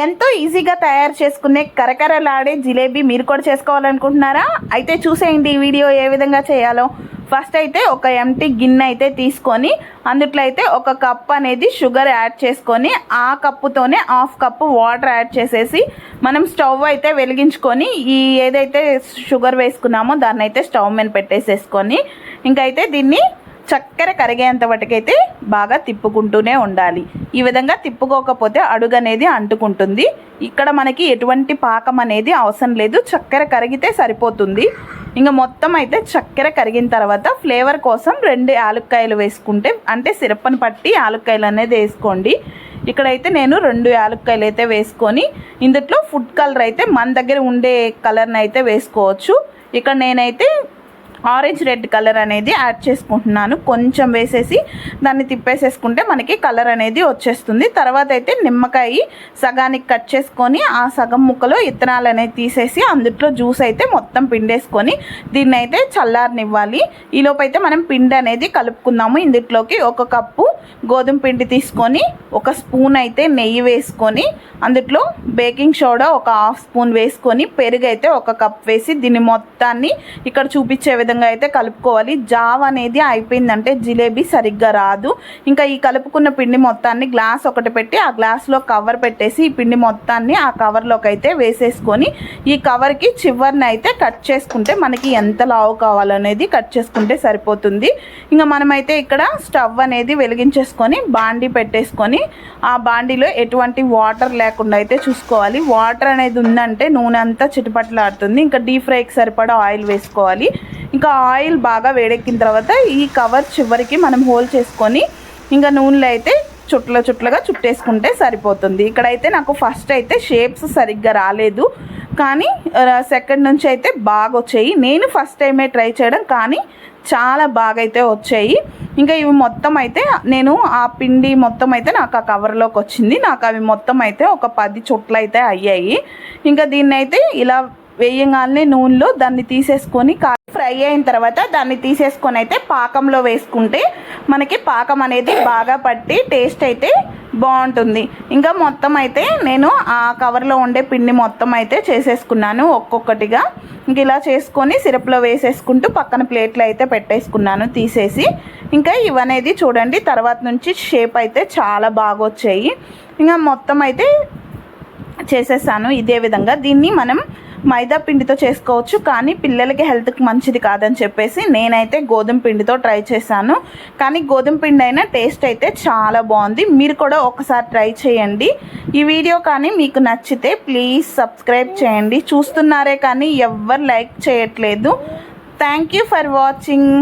ఎంతో ఈజీగా తయారు చేసుకునే కరకరలాడే జిలేబీ మీరు కూడా చేసుకోవాలనుకుంటున్నారా? అయితే చూసేయండి ఈ వీడియో ఏ విధంగా చేయాలో. ఫస్ట్ అయితే ఒక ఎంటీ గిన్నె అయితే తీసుకొని అందుట్లో అయితే ఒక కప్ అనేది షుగర్ యాడ్ చేసుకొని ఆ కప్పుతోనే హాఫ్ కప్పు వాటర్ యాడ్ చేసేసి మనం స్టవ్ అయితే వెలిగించుకొని ఈ ఏదైతే షుగర్ వేసుకున్నామో దాన్ని అయితే స్టవ్ మీద పెట్టేసేసుకొని ఇంకైతే దీన్ని చక్కెర కరిగేంత వరకైతే బాగా తిప్పుకుంటూనే ఉండాలి. ఈ విధంగా తిప్పుకోకపోతే అడుగు అనేది అంటుకుంటుంది. ఇక్కడ మనకి ఎటువంటి పాకం అనేది అవసరం లేదు. చక్కెర కరిగితే సరిపోతుంది. ఇంకా మొత్తం అయితే చక్కెర కరిగిన తర్వాత ఫ్లేవర్ కోసం రెండు యాలక్కాయలు వేసుకుంటే అంటే సిరప్పని పట్టి యాలక్కాయలు అనేది వేసుకోండి. ఇక్కడైతే నేను రెండు యాలక్కాయలు అయితే వేసుకొని ఇందులో ఫుడ్ కలర్ అయితే మన దగ్గర ఉండే కలర్ని అయితే వేసుకోవచ్చు. ఇక్కడ నేనైతే ఆరెంజ్ రెడ్ కలర్ అనేది యాడ్ చేసుకుంటున్నాను. కొంచెం వేసేసి దాన్ని తిప్పేసేసుకుంటే మనకి కలర్ అనేది వచ్చేస్తుంది. తర్వాత అయితే నిమ్మకాయ సగానికి కట్ చేసుకొని ఆ సగం ముక్కలో ఇత్తనాలు అనేది తీసేసి అందుట్లో జ్యూస్ అయితే మొత్తం పిండేసుకొని దీన్ని అయితే చల్లారనివ్వాలి. ఈలోపు అయితే మనం పిండి అనేది కలుపుకుందాము. ఇందుట్లోకి ఒక కప్పు గోధుమ పిండి తీసుకొని ఒక స్పూన్ అయితే నెయ్యి వేసుకొని అందుట్లో బేకింగ్ సోడా ఒక హాఫ్ స్పూన్ వేసుకొని పెరుగు అయితే ఒక కప్ వేసి దీన్ని మొత్తాన్ని ఇక్కడ చూపించే విధంగా అయితే కలుపుకోవాలి. జావ్ అనేది అయిపోయిందంటే జిలేబీ సరిగ్గా రాదు. ఇంకా ఈ కలుపుకున్న పిండి మొత్తాన్ని గ్లాస్ ఒకటి పెట్టి ఆ గ్లాస్లో కవర్ పెట్టేసి ఈ పిండి మొత్తాన్ని ఆ కవర్లోకి అయితే వేసేసుకొని ఈ కవర్కి చివరిని అయితే కట్ చేసుకుంటే మనకి ఎంత లావు కావాలనేది కట్ చేసుకుంటే సరిపోతుంది. ఇంకా మనమైతే ఇక్కడ స్టవ్ అనేది వెలిగించేసుకొని బాండి పెట్టేసుకొని ఆ బాండీలో ఎటువంటి వాటర్ లేకుండా అయితే చూసుకోవాలి. వాటర్ అనేది ఉందంటే నూనె అంతా చిటపట్లాడుతుంది. ఇంకా డీప్ ఫ్రైకి సరిపడా ఆయిల్ వేసుకోవాలి. ఇంకా ఆయిల్ బాగా వేడెక్కిన తర్వాత ఈ కవర్ చివరికి మనం హోల్ చేసుకొని ఇంకా నూనెలో అయితే చుట్ల చుట్లగా చుట్టేసుకుంటే సరిపోతుంది. ఇక్కడైతే నాకు ఫస్ట్ అయితే షేప్స్ సరిగ్గా రాలేదు. కానీ సెకండ్ నుంచి అయితే బాగా వచ్చాయి. నేను ఫస్ట్ టైమే ట్రై చేయడం కానీ చాలా బాగా అయితే వచ్చాయి. ఇంకా ఇవి మొత్తం అయితే నేను ఆ పిండి మొత్తం అయితే నాకు ఆ కవర్లోకి వచ్చింది. నాకు అవి మొత్తం అయితే ఒక పది చుట్లు అయితే అయ్యాయి. ఇంకా దీన్ని అయితే ఇలా వేయగానే నూనెలో దాన్ని తీసేసుకొని కా ఫ్రై అయిన తర్వాత దాన్ని తీసేసుకొని అయితే పాకంలో వేసుకుంటే మనకి పాకం అనేది బాగా పట్టి టేస్ట్ అయితే బాగుంటుంది. ఇంకా మొత్తం అయితే నేను ఆ కవర్లో ఉండే పిండి మొత్తం అయితే చేసేసుకున్నాను ఒక్కొక్కటిగా. ఇంక ఇలా చేసుకొని సిరప్లో వేసేసుకుంటూ పక్కన ప్లేట్లు అయితే పెట్టేసుకున్నాను తీసేసి. ఇంకా ఇవనేది చూడండి తర్వాత నుంచి షేప్ అయితే చాలా బాగా వచ్చాయి. ఇంకా మొత్తం అయితే చేసేసాను ఇదే విధంగా. దీన్ని మనం మైదా పిండితో చేసుకోవచ్చు కానీ పిల్లలకి హెల్త్కి మంచిది కాదని చెప్పేసి నేనైతే గోధుమ పిండితో ట్రై చేశాను. కానీ గోధుమ పిండి అయినా టేస్ట్ అయితే చాలా బాగుంది. మీరు కూడా ఒకసారి ట్రై చేయండి. ఈ వీడియో కానీ మీకు నచ్చితే ప్లీజ్ సబ్స్క్రైబ్ చేయండి. చూస్తున్నారే కానీ ఎవ్వరు లైక్ చేయట్లేదు. Thank you for watching.